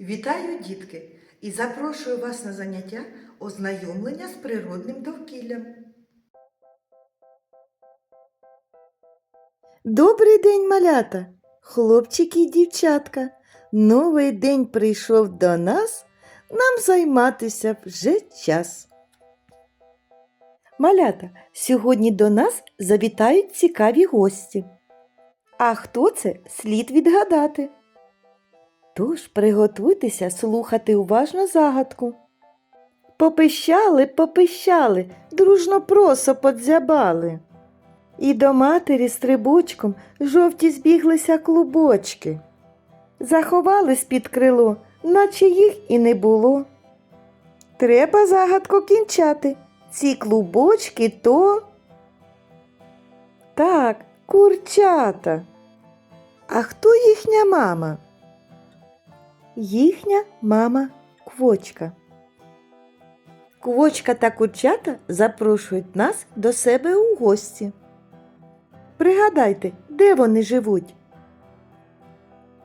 Вітаю, дітки, і запрошую вас на заняття ознайомлення з природним довкіллям. Добрий день, малята, хлопчики і дівчатка. Новий день прийшов до нас, нам займатися вже час. Малята, сьогодні до нас завітають цікаві гості. А хто це, слід відгадати. Тож приготуйтеся слухати уважно загадку. Попищали, попищали, дружно просо подзябали. І до матері стрибочком жовті збіглися клубочки. Заховались під крило, наче їх і не було. Треба загадку кінчати. Ці клубочки то. Так, курчата. А хто їхня мама? Їхня мама квочка. Квочка та курчата запрошують нас до себе у гості. Пригадайте, де вони живуть?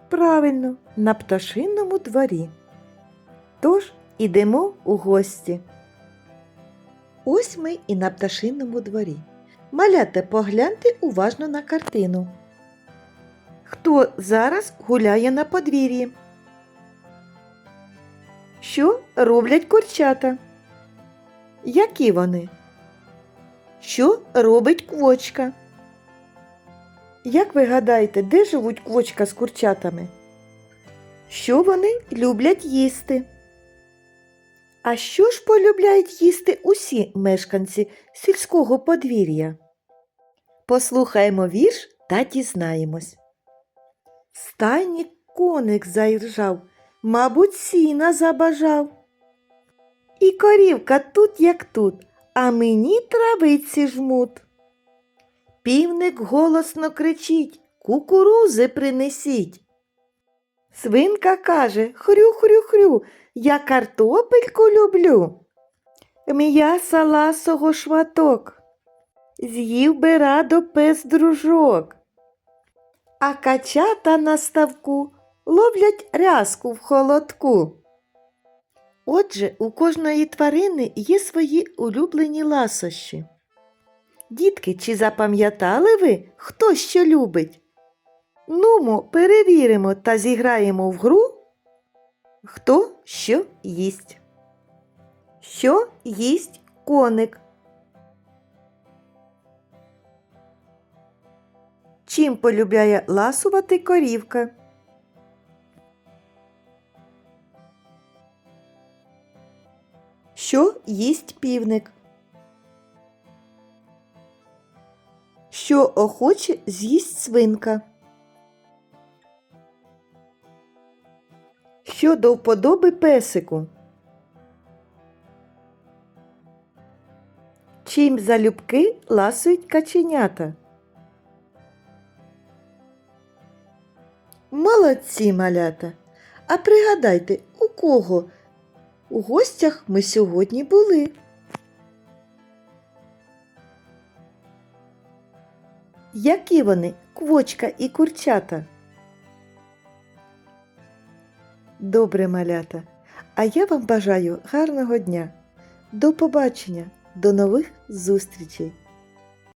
Правильно, на пташиному дворі. Тож ідемо у гості. Ось ми і на пташиному дворі. Маляте, погляньте уважно на картину. Хто зараз гуляє на подвір'ї? Що роблять курчата? Які вони? Що робить квочка? Як ви гадаєте, де живуть квочка з курчатами? Що вони люблять їсти? А що ж полюбляють їсти усі мешканці сільського подвір'я? Послухаємо вірш та дізнаємось. Стайні коник заіржав, мабуть, сіна забажав. І корівка тут, як тут, а мені травиці жмут. Півник голосно кричить Кукурузи принесіть. Свинка каже Хрю-хрю-хрю, я картопельку люблю. М'яса ласого шматок. З'їв би радо пес дружок. А качата на ставку ловлять рязку в холодку. Отже, у кожної тварини є свої улюблені ласощі. Дітки, чи запам'ятали ви, хто що любить? Нумо, перевіримо та зіграємо в гру, хто що їсть. Що їсть коник? Чим полюбляє ласувати корівка? Що їсть півник? Що охоче з'їсть свинка? Що до вподоби песику? Чим залюбки ласують каченята? Молодці малята! А пригадайте, у кого у гостях ми сьогодні були? Які вони, квочка і курчата? Добре, малята. А я вам бажаю гарного дня. До побачення, до нових зустрічей!